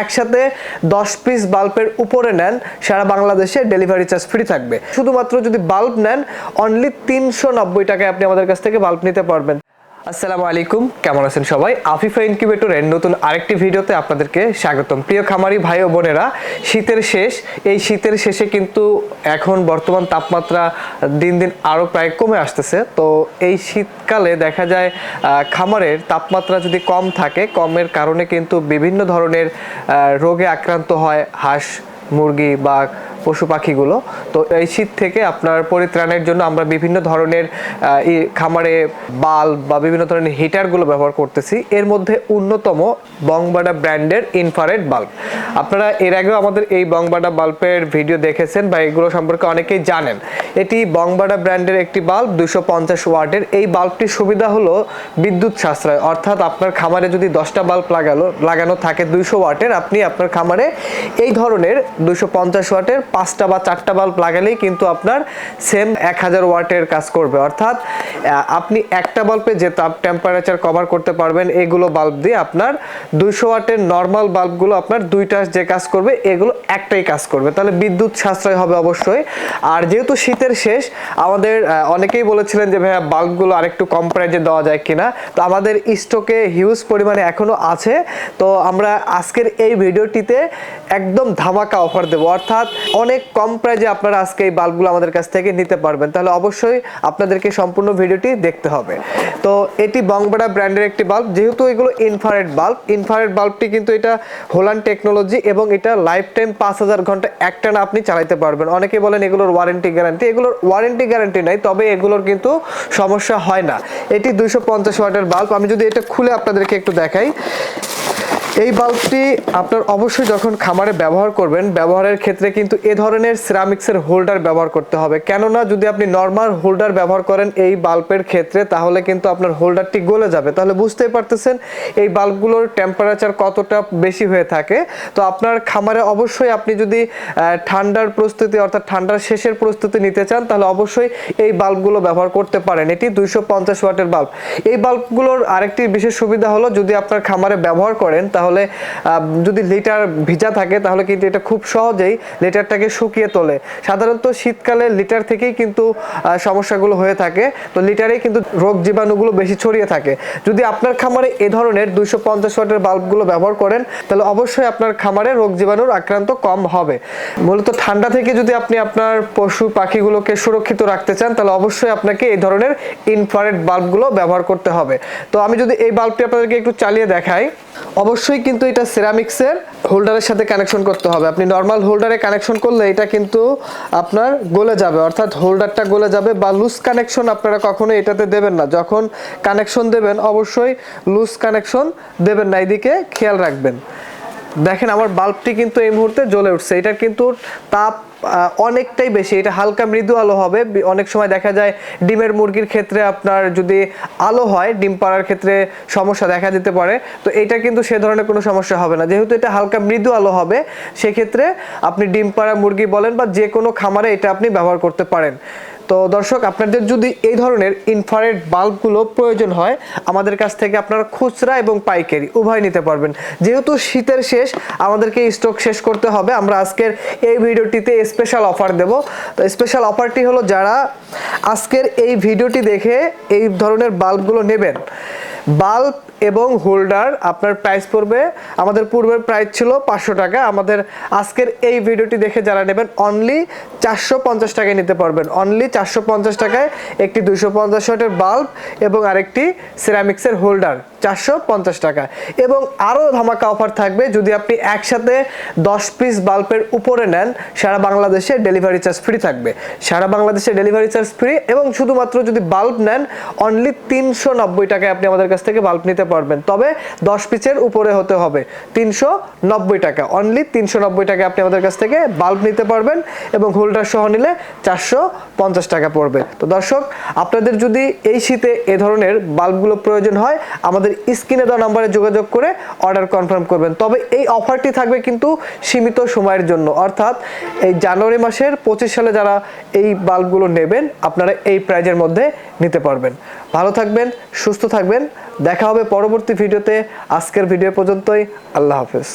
একসাথে দশ পিস বাল্বের উপরে নেন, সারা বাংলাদেশে ডেলিভারি চার্জ ফ্রি থাকবে। শুধুমাত্র যদি বাল্ব নেন অনলি তিনশো নব্বই টাকায় আপনি আমাদের কাছ থেকে বাল্ব নিতে পারবেন। আসসালামু আলাইকুম, কেমন আছেন সবাই? আফিফা ইনকিউবেটরের নতুন আরেকটি ভিডিওতে আপনাদেরকে স্বাগতম। প্রিয় খামারি ভাই ও বোনেরা, শীতের শেষ। এই শীতের শেষে কিন্তু এখন বর্তমান তাপমাত্রা দিন দিন আরও প্রায় কমে আসতেছে। তো এই শীতকালে দেখা যায় খামারের তাপমাত্রা যদি কম থাকে, কমের কারণে কিন্তু বিভিন্ন ধরনের রোগে আক্রান্ত হয়, হাঁস, মুরগি বা পশু পাখিগুলো। তো এই শীত থেকে আপনার পরিত্রাণের জন্য আমরা বিভিন্ন ধরনের খামারে বাল্ব বা বিভিন্ন ধরনের হিটারগুলো ব্যবহার করতেছি। এর মধ্যে অন্যতম বংবাডা ব্র্যান্ডের ইনফারেড বাল্ব। আপনারা এর আগেও আমাদের এই বংবাডা বাল্বের ভিডিও দেখেছেন বা এগুলো সম্পর্কে অনেকেই জানেন। এটি বংবাডা ব্র্যান্ডের একটি বাল্ব দুশো পঞ্চাশ ওয়াটের। এই বাল্বটির সুবিধা হলো বিদ্যুৎ সাশ্রয়। অর্থাৎ আপনার খামারে যদি দশটা বাল্ব লাগালো, লাগানো থাকে দুইশো ওয়াটের, আপনি আপনার খামারে এই ধরনের দুশো পঞ্চাশ ওয়াটের পাঁচটা বা চারটা বাল্ব লাগালেই কিন্তু আপনার সেম এক হাজার ওয়াটের কাজ করবে। অর্থাৎ আপনি একটা বাল্বে যে তাপ টেম্পারেচার কভার করতে পারবেন, এগুলো বাল্ব দিয়ে আপনার দুইশো ওয়াটের নর্মাল বাল্বগুলো আপনার দুইটা যে কাজ করবে, এগুলো একটাই কাজ করবে। তাহলে বিদ্যুৎ সাশ্রয় হবে অবশ্যই। আর যেহেতু শীতের শেষ, আমাদের অনেকেই বলেছিলেন যে ভাইয়া বাল্বগুলো আরেকটু কম প্রাইজে দেওয়া যায় কিনা। তো আমাদের স্টকে হিউজ পরিমাণে এখনও আছে। তো আমরা আজকের এই ভিডিওটিতে একদম ধামাকা অফার দেবো। অর্থাৎ অনেক কম প্রাইজে আপনারা আজকে এই বাল্বগুলো আমাদের কাছ থেকে নিতে পারবেন। তাহলে অবশ্যই আপনাদেরকে সম্পূর্ণ ভিডিওটি দেখতে হবে। তো এটি বংবাডা ব্র্যান্ডের একটি বাল্ব। যেহেতু এগুলো ইনফারেড বাল্ব ইনফারেড বাল্বটি কিন্তু এটা হোলান টেকনোলজি এবং এটা লাইফ টাইম পাঁচ হাজার ঘণ্টা একটানা আপনি চালাতে পারবেন। অনেকে বলেন এগুলোর ওয়ারেন্টি গ্যারান্টি এগুলোর ওয়ারেন্টি গ্যারান্টি নাই, তবে এগুলোর কিন্তু সমস্যা হয় না। এটি দুইশো পঞ্চাশ ওয়াটের বাল্ব। আমি যদি এটা খুলে আপনাদেরকে একটু দেখাই। এই বাল্বটি আপনার অবশ্যই যখন খামারে ব্যবহার করবেন, ব্যবহারের ক্ষেত্রে কিন্তু এ ধরনের সিরামিক্সের হোল্ডার ব্যবহার করতে হবে। কেননা, যদি আপনি নর্মাল হোল্ডার ব্যবহার করেন এই বাল্বের ক্ষেত্রে, তাহলে কিন্তু আপনার হোল্ডারটি গলে যাবে। তাহলে বুঝতেই পারতেছেন এই বাল্বগুলোর টেম্পারেচার কতটা বেশি হয়ে থাকে। তো আপনার খামারে অবশ্যই আপনি যদি ঠান্ডার প্রস্তুতি অর্থাৎ ঠান্ডার শেষের প্রস্তুতি নিতে চান, তাহলে অবশ্যই এই বাল্বগুলো ব্যবহার করতে পারেন। এটি দুইশো পঞ্চাশ ওয়াটের বাল্ব এই বাল্বগুলোর আরেকটি বিশেষ সুবিধা হলো, যদি আপনার খামারে ব্যবহার করেন, তাহলে আহ, যদি লিটার ভিজা থাকে তাহলে কিন্তু এটা খুব সহজেই লিটারটাকে শুকিয়ে তোলে। সাধারণত শীতকালে লিটার থেকেই কিন্তু সমস্যাগুলো হয়ে থাকে। তো লিটারেই কিন্তু রোগ জীবাণুগুলো বেশি ছড়িয়ে থাকে। যদি আপনার খামারে এ ধরনের দুইশো পঞ্চাশ ওয়াটের বাল্বগুলো ব্যবহার করেন তাহলে অবশ্যই আপনার খামারে রোগ জীবাণুর আক্রান্ত কম হবে। মূলত ঠান্ডা থেকে যদি আপনি আপনার পশু পাখিগুলোকে সুরক্ষিত রাখতে চান তাহলে অবশ্যই আপনাকে এই ধরনের ইনফ্রারেড বাল্বগুলো ব্যবহার করতে হবে। তো আমি যদি এই বাল্বটি আপনাদেরকে একটু চালিয়ে দেখাই অবশ্যই কিন্তু এটা সিরামিক্সের হোল্ডারের সাথে কানেকশন করতে হবে। আপনি নর্মাল হোল্ডারে কানেকশন করলে এটা কিন্তু আপনার গলে যাবে। অর্থাৎ হোল্ডারটা গলে যাবে বা লুজ কানেকশন আপনারা কখনো এটাতে দেবেন না। যখন কানেকশন দেবেন, অবশ্যই লুজ কানেকশন দেবেন না। এদিকে খেয়াল রাখবেন। দেখেন আমার বাল্বটি কিন্তু এই মুহূর্তে জ্বলে উঠছে। এটার কিন্তু তাপ অনেকটাই বেশি। এটা হালকা মৃদু আলো হবে। অনেক সময় দেখা যায় ডিমের মুরগির ক্ষেত্রে আপনার যদি আলো হয়, ডিম পাড়ার ক্ষেত্রে সমস্যা দেখা দিতে পারে। তো এটা কিন্তু সে ধরনের কোনো সমস্যা হবে না। যেহেতু এটা হালকা মৃদু আলো হবে, সেক্ষেত্রে আপনি ডিম পাড়া মুরগি বলেন বা যে কোনো খামারে এটা আপনি ব্যবহার করতে পারেন। তো দর্শক, আপনাদের যদি এই ধরনের ইনফ্রারেড বাল্বগুলো প্রয়োজন হয়, আমাদের কাছ থেকে আপনারা খুচরা এবং পাইকারি উভয় নিতে পারবেন। যেহেতু শীতের শেষ, আমাদেরকে স্টক শেষ করতে হবে। আমরা আজকের এই ভিডিওটিতে স্পেশাল অফার দেব। তো স্পেশাল অফারটি হলো যারা আজকের এই ভিডিওটি দেখে এই ধরনের বাল্বগুলো নেবেন বাল্ব এবং হোল্ডার, আপনার প্রাইস পড়বে, আমাদের পূর্বের প্রাইস ছিল পাঁচশো টাকা। আমাদের আজকের এই ভিডিওটি দেখে যারা নেবেন অনলি চারশো পঞ্চাশ টাকায় নিতে পারবেন। অনলি চারশো পঞ্চাশ টাকায় একটি দুইশো পঞ্চাশ ওয়াটের বাল্ব এবং আরেকটি সিরামিক্সের হোল্ডার, চারশো পঞ্চাশ টাকা। এবং আরও ধামাকা অফার থাকবে, যদি আপনি একসাথে দশ পিস বাল্বের উপরে নেন, সারা বাংলাদেশে ডেলিভারি চার্জ ফ্রি থাকবে। সারা বাংলাদেশে ডেলিভারি চার্জ ফ্রি এবং শুধুমাত্র যদি বাল্ব নেন অনলি তিনশো নব্বই টাকায় আপনি আমাদের কাছ থেকে বাল্ব নিতে পারবেন। তবে দশ পিসের উপরে হতে হবে তিনশো নব্বই টাকা। অনলি তিনশো নব্বই টাকা আপনি আমাদের কাছ থেকে বাল্ব নিতে পারবেন এবং হোল্ডার সহ নিলে চারশো পঞ্চাশ টাকা পড়বে। তো দর্শক, আপনাদের যদি এই শীতে এ ধরনের বাল্বগুলো প্রয়োজন হয়, আমাদের স্ক্রিনে দেওয়া নম্বরে যোগাযোগ করে অর্ডার কনফার্ম করবেন। তবে এই অফারটি থাকবে কিন্তু সীমিত সময়ের জন্য। অর্থাৎ এই জানুয়ারি মাসের পঁচিশ সালে যারা এই বাল্বগুলো নেবেন, আপনারা এই প্রাইজের মধ্যে নিতে পারবেন। ভালো থাকবেন, সুস্থ থাকবেন। দেখা হবে পরবর্তী ভিডিওতে। আজকের ভিডিও পর্যন্তই আল্লাহ হাফেজ।